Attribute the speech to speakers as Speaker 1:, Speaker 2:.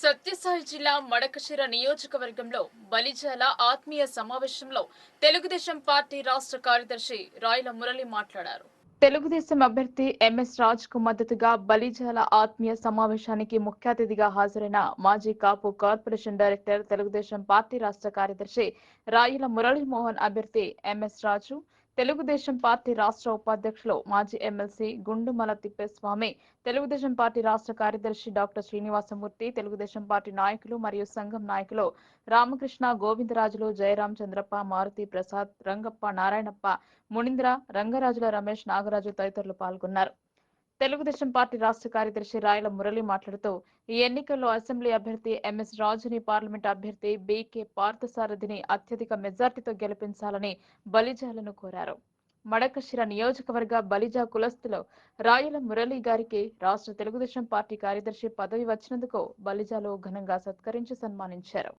Speaker 1: సత్యసాయి జిల్లా మడకశిర నియోజకవర్గంలో బలిజాల ఆత్మీయ సమావేశంలో తెలుగుదేశం పార్టీ రాష్ట్ర కార్యదర్శి రాయల మురళి మాట్లాడారు. తెలుగుదేశం అభ్యర్థి ఎంఎస్ రాజ్కు మద్దతుగా బలిజాల ఆత్మీయ సమావేశానికి ముఖ్య అతిథిగా హాజరైన మాజీ Kapu corporation director Telugu Desam party రాష్ట్ర కార్యదర్శి రాయల మురళీమోహన్ అభ్యర్థి ఎంఎస్ రాజు తెలుగుదేశం పార్టీ రాష్ట్ర ఉపాధ్యక్షులు మాజీ ఎమ్మెల్సీ గుండుమల తిప్పేస్వామి తెలుగుదేశం పార్టీ రాష్ట్ర కార్యదర్శి డాక్టర్ శ్రీనివాసమూర్తి తెలుగుదేశం పార్టీ నాయకులు మరియు సంఘం నాయకులు రామకృష్ణ గోవిందరాజులు జయరాం చంద్రప్ప మారుతి ప్రసాద్ రంగప్ప నారాయణప్ప మునింద్ర రంగరాజుల రమేష్ నాగరాజు తదితరులు పాల్గొన్నారు. తెలుగుదేశం పార్టీ రాష్ట్ర కార్యదర్శి రాయల మురళి మాట్లాడుతూ ఈ ఎన్నికల్లో అసెంబ్లీ అభ్యర్థి ఎంఎస్ రాజుని పార్లమెంట్ అభ్యర్థి బీకే పార్థసారథిని అత్యధిక మెజార్టీతో గెలిపించాలని బలిజాలను కోరారు. మడకశిర నియోజకవర్గ బలిజా కులస్తులో రాయల మురళి గారికి రాష్ట్ర తెలుగుదేశం పార్టీ కార్యదర్శి పదవి వచ్చినందుకు బలిజాలో ఘనంగా సత్కరించి సన్మానించారు.